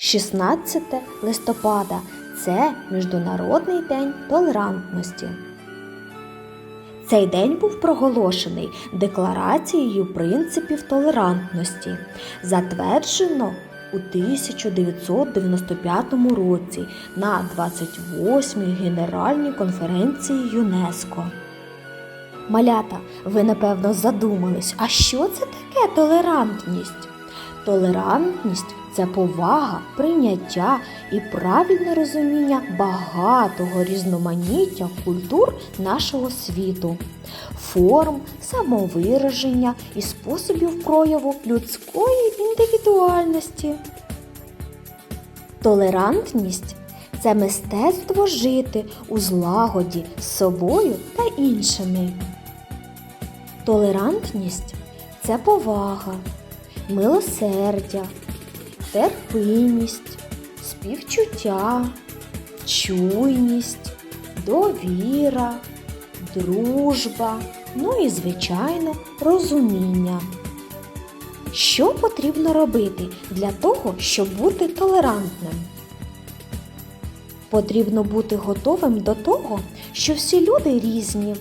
16 листопада це Міжнародний день толерантності. Цей день був проголошений Декларацією принципів толерантності, затверджено у 1995 році на 28-й Генеральній конференції ЮНЕСКО. Малята, ви напевно задумались, а що це таке толерантність? Толерантність це повага, прийняття і правильне розуміння багатого різноманіття культур нашого світу, форм, самовираження і способів прояву людської індивідуальності. Толерантність це мистецтво жити у злагоді з собою та іншими. Толерантність це повага, милосердя, терпимість, співчуття, чуйність, довіра, дружба, ну і, звичайно, розуміння. Що потрібно робити для того, щоб бути толерантним? Потрібно бути готовим до того, що всі люди різні,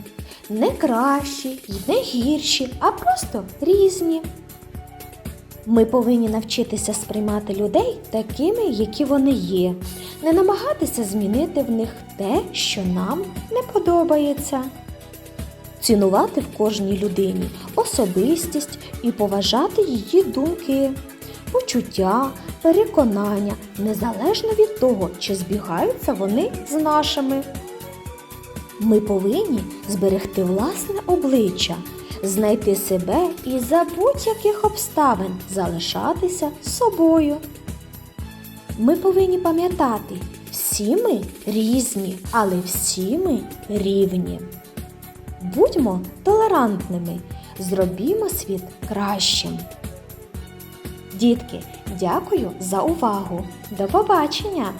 не кращі і не гірші, а просто різні. Ми повинні навчитися сприймати людей такими, які вони є, не намагатися змінити в них те, що нам не подобається. Цінувати в кожній людині особистість і поважати її думки, почуття, переконання, незалежно від того, чи збігаються вони з нашими. Ми повинні зберегти власне обличчя, знайти себе і за будь-яких обставин залишатися собою. Ми повинні пам'ятати, всі ми різні, але всі ми рівні. Будьмо толерантними, зробімо світ кращим. Дітки, дякую за увагу. До побачення!